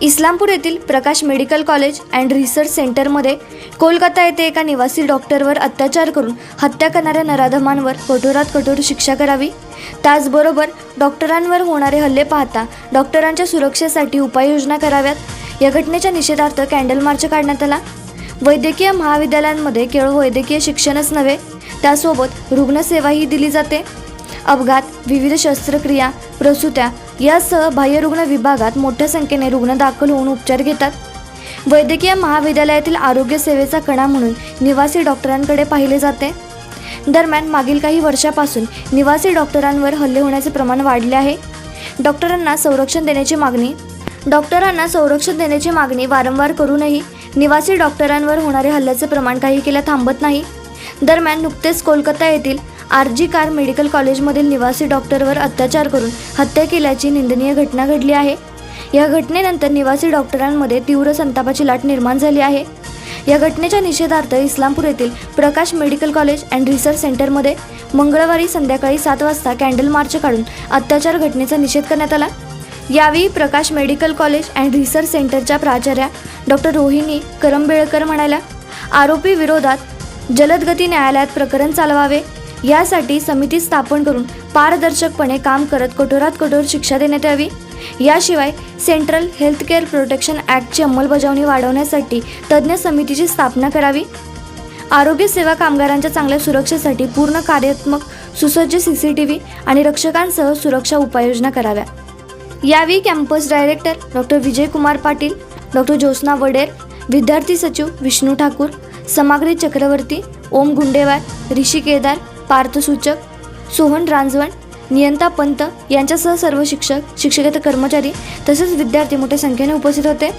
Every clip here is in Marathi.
Islampur येथील Prakash medical college and research सेंटरमध्ये कोलकाता येथे एका निवासी डॉक्टरवर अत्याचार करून हत्या करणाऱ्या नराधमांवर कठोरात कठोर शिक्षा करावी. त्याचबरोबर डॉक्टरांवर होणारे हल्ले पाहता डॉक्टरांच्या सुरक्षेसाठी उपाययोजना कराव्यात. या घटनेच्या निषेधार्थ कॅन्डल मार्च काढण्यात आला. वैद्यकीय महाविद्यालयांमध्ये केवळ वैद्यकीय शिक्षणच नव्हे त्यासोबत रुग्णसेवाही दिली जाते. अपघात विविध शस्त्रक्रिया प्रसूत्या यासह बाह्यरुग्ण विभागात मोठ्या संख्येने रुग्ण दाखल होऊन उपचार घेतात. वैद्यकीय महाविद्यालयातील आरोग्य सेवेचा कणा म्हणून निवासी डॉक्टरांकडे पाहिले जाते. दरम्यान मागील काही वर्षापासून निवासी डॉक्टरांवर हल्ले होण्याचे प्रमाण वाढले आहे. डॉक्टरांना संरक्षण देण्याची मागणी डॉक्टरांना संरक्षण देण्याची मागणी वारंवार करूनही निवासी डॉक्टरांवर होणारे हल्ल्याचे प्रमाण काही केल्या थांबत नाही. दरम्यान नुकतेच कोलकाता येथील आर जी कार मेडिकल कॉलेजमधील निवासी डॉक्टरवर अत्याचार करून हत्या केल्याची निंदनीय घटना घडली आहे. या घटनेनंतर निवासी डॉक्टरांमध्ये तीव्र संतापाची लाट निर्माण झाली आहे. या घटनेच्या निषेधार्थ इस्लामपूर येथील Prakash medical college and research सेंटरमध्ये मंगळवारी संध्याकाळी सात वाजता कॅन्डल मार्च काढून अत्याचार घटनेचा निषेध करण्यात आला. यावेळी Prakash medical college and research सेंटरच्या प्राचार्या डॉक्टर रोहिणी करंबेळकर म्हणाल्या आरोपी विरोधात जलदगती न्यायालयात प्रकरण चालवावे. यासाठी समिती स्थापन करून पारदर्शकपणे काम करत कठोरात कठोर शिक्षा देण्यात यावी. याशिवाय सेंट्रल हेल्थकेअर प्रोटेक्शन ॲक्टची अंमलबजावणी वाढवण्यासाठी तज्ज्ञ समितीची स्थापना करावी. आरोग्य सेवा कामगारांच्या चांगल्या सुरक्षेसाठी पूर्ण कार्यात्मक सुसज्ज सी सी टी व्ही आणि रक्षकांसह सुरक्षा उपाययोजना कराव्या. यावेळी campus director doctor Vijaykumar Patil doctor Jyotsna Wader विद्यार्थी सचिव विष्णू ठाकूर समाग्री चक्रवर्ती ओम गुंडेवार ऋषी केदार पार्थसूचक सोहन रांजवण नियंता पंत यांच्यासह सर्व शिक्षक शिक्षकेतर कर्मचारी तसेच विद्यार्थी मोठ्या संख्येने उपस्थित होते.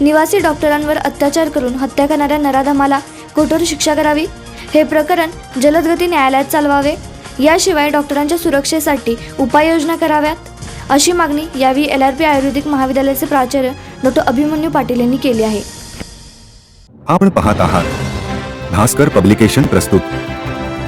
निवासी डॉक्टरांवर अत्याचार करून हत्या करणाऱ्या नराधमाला कठोर शिक्षा करावी. हे प्रकरण जलदगती न्यायालयात चालवावे. याशिवाय डॉक्टरांच्या सुरक्षेसाठी उपाययोजना कराव्यात. अशी मागणी यावेळी एल आर पी आयुर्वेदिक महाविद्यालयाचे प्राचार्य डॉक्टर अभिमन्यू पाटील यांनी केली आहे. आपण पाहत आहात भास्कर पब्लिकेशन प्रस्तुत.